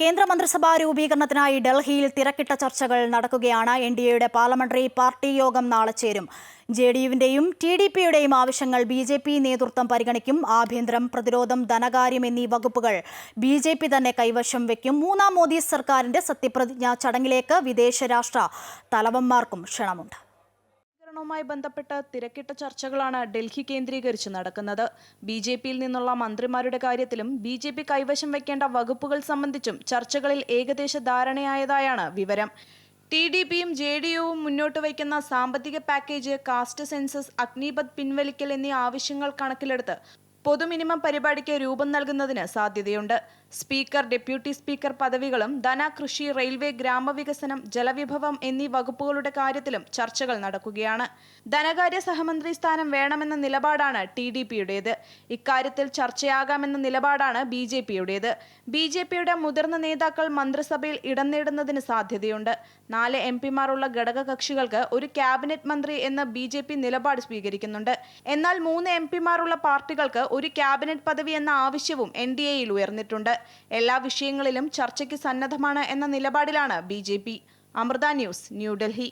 കേന്ദ്രമന്ത്രിസഭാ രൂപീകരണത്തിനായി ഡൽഹിയിൽ തിരക്കിട്ട ചർച്ചകൾ നടക്കുകയാണ്. എൻ ഡി എയുടെ പാർലമെന്ററി പാർട്ടി യോഗം നാളെ ചേരും. ജെ ഡി യുവിന്റെയും ടി ഡി പിയുടെയും ആവശ്യങ്ങൾ ബി ജെ പി നേതൃത്വം പരിഗണിക്കും. ആഭ്യന്തരം പ്രതിരോധം ധനകാര്യം എന്നീ വകുപ്പുകൾ ബി ജെ പി തന്നെ കൈവശം വയ്ക്കും മൂന്നാം മോദി സർക്കാരിന്റെ സത്യപ്രതിജ്ഞാ ചടങ്ങിലേക്ക് വിദേശ രാഷ്ട്ര തലവന്മാർക്കും ക്ഷണമുണ്ട്. വുമായി ബന്ധപ്പെട്ട് തിരക്കിട്ട ചർച്ചകളാണ് ഡൽഹി കേന്ദ്രീകരിച്ച് നടക്കുന്നത്. ബി ജെ പിയിൽ നിന്നുള്ള മന്ത്രിമാരുടെ കാര്യത്തിലും ബി ജെ പി കൈവശം വയ്ക്കേണ്ട വകുപ്പുകൾ സംബന്ധിച്ചും ചർച്ചകളിൽ ഏകദേശ ധാരണയായതായാണ് വിവരം. ടി ഡി പിയും ജെ ഡി യുവും മുന്നോട്ട് വയ്ക്കുന്ന സാമ്പത്തിക പാക്കേജ് കാസ്റ്റ് സെൻസസ് അഗ്നിപത് പിൻവലിക്കൽ എന്നീ ആവശ്യങ്ങൾ കണക്കിലെടുത്ത് പൊതു മിനിമം പരിപാടിക്ക് രൂപം നൽകുന്നതിന് സാധ്യതയുണ്ട്. സ്പീക്കർ ഡെപ്യൂട്ടി സ്പീക്കർ പദവികളും ധന കൃഷി റെയിൽവേ ഗ്രാമവികസനം ജലവിഭവം എന്നീ വകുപ്പുകളുടെ കാര്യത്തിലും ചർച്ചകൾ നടക്കുകയാണ്. ധനകാര്യ സഹമന്ത്രി സ്ഥാനം വേണമെന്ന നിലപാടാണ് ടി ഡി പിയുടേത്. ഇക്കാര്യത്തിൽ ചർച്ചയാകാമെന്ന നിലപാടാണ് ബി ജെ പിയുടേത്. ബി ജെ പിയുടെ മുതിർന്ന നേതാക്കൾ മന്ത്രിസഭയിൽ ഇടം നേടുന്നതിന് സാധ്യതയുണ്ട്. നാല് എം പിമാരുള്ള ഘടകകക്ഷികൾക്ക് ഒരു ക്യാബിനറ്റ് മന്ത്രി എന്ന ബി ജെ പി നിലപാട് സ്വീകരിക്കുന്നുണ്ട്. എന്നാൽ മൂന്ന് എം പിമാരുള്ള പാർട്ടികൾക്ക് ഒരു ക്യാബിനറ്റ് പദവി എന്ന ആവശ്യവും എൻ ഡി എയിൽ ഉയർന്നിട്ടുണ്ട്. എല്ലാ വിഷയങ്ങളിലും ചർച്ചയ്ക്ക് സന്നദ്ധമാണ് എന്ന നിലപാടിലാണ് B J P. Amrita news New Delhi